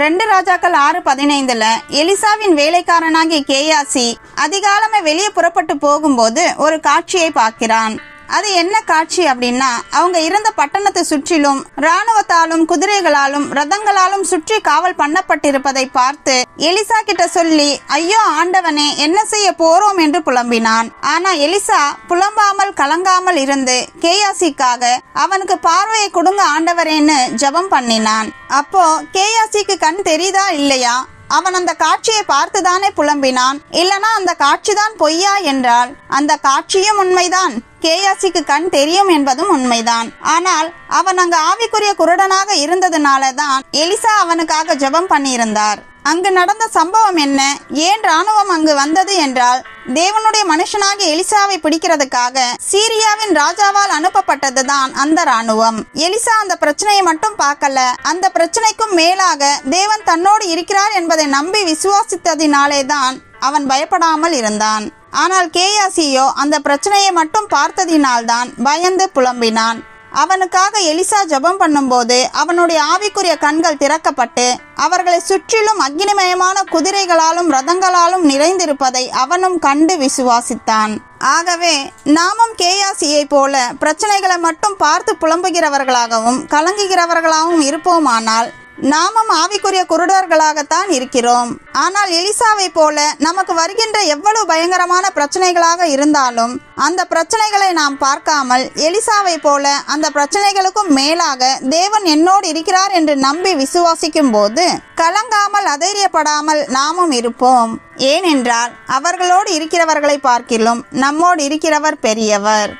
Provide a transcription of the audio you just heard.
ரெண்டு ராஜாக்கள் ஆறு பதினைந்துல எலிசாவின் வேலைக்காரனாகிய கேயாசி அதிகாலமே வெளியே புறப்பட்டு போகும்போது ஒரு காட்சியை பார்க்கிறான். அது என்ன காட்சி அப்படின்னா அவங்க இருந்த பட்டணத்தை சுற்றிலும் ராணுவத்தாலும் குதிரைகளாலும் ரதங்களாலும் சுற்றி காவல் பண்ணப்பட்டிருப்பதை பார்த்து எலிசா கிட்ட சொல்லி ஐயோ ஆண்டவனே என்ன செய்ய போறோம்? என்று புலம்பினான். ஆனா எலிசா புலம்பாமல் கலங்காமல் இருந்து கேயாசிக்காக அவனுக்கு பார்வையை கொடுங்க ஆண்டவரேன்னு ஜெபம் பண்ணினான். அப்போ கேயாசிக்கு கண் தெரியுதா இல்லையா? அவன் அந்த காட்சியை பார்த்துதானே புலம்பினான். இல்லனா அந்த காட்சிதான் பொய்யா என்றால் அந்த காட்சியும் உண்மைதான். கேயாசிக்கு கண் தெரியும் என்பதும் உண்மைதான். ஆனால் அவன் அங்கு ஆவிக்குரிய குருடனாக இருந்ததுனால தான் எலிசா அவனுக்காக ஜெபம் பண்ணியிருந்தார். அங்கு நடந்த சம்பவம் என்ன? ஏன் ராணுவம் அங்கு வந்தது என்றால் தேவனுடைய மனுஷனாகிய எலிசாவை பிடிக்கிறதுக்காக சீரியாவின் ராஜாவால் அனுப்பப்பட்டதுதான் அந்த ராணுவம் எலிசா அந்த பிரச்சனையை மட்டும் பார்க்கல. அந்த பிரச்சனைக்கும் மேலாக தேவன் தன்னோடு இருக்கிறார் என்பதை நம்பி விசுவாசித்ததினாலே தான் அவன் பயப்படாமல் இருந்தான். ஆனால் கேயாசியோ அந்த பிரச்சனையை மட்டும் பார்த்ததினால்தான் பயந்து புலம்பினான். அவனுக்காக எலிசா ஜெபம் பண்ணும்போது அவனுடைய ஆவிக்குரிய கண்கள் திறக்கப்பட்டு அவர்களை சுற்றிலும் அக்னிமயமான குதிரைகளாலும் ரதங்களாலும் நிறைந்திருப்பதை அவனும் கண்டு விசுவாசித்தான். ஆகவே நாமும் கேயாசியை போல பிரச்சனைகளை மட்டும் பார்த்து புலம்புகிறவர்களாகவும் கலங்குகிறவர்களாகவும் இருப்போமானால் நாமும் ஆவிக்குரிய குருடர்களாகத்தான் இருக்கிறோம். ஆனால் எலிசாவை போல நமக்கு வருகின்ற எவ்வளவு பயங்கரமான பிரச்சனைகளாக இருந்தாலும் அந்த பிரச்சனைகளை நாம் பார்க்காமல் எலிசாவை போல அந்த பிரச்சனைகளுக்கும் மேலாக தேவன் என்னோடு இருக்கிறார் என்று நம்பி விசுவாசிக்கும் போது கலங்காமல் அதைரியப்படாமல் நாமும் இருப்போம். ஏனென்றால் அவர்களோடு இருக்கிறவர்களை பார்க்கிலும் நம்மோடு இருக்கிறவர் பெரியவர்.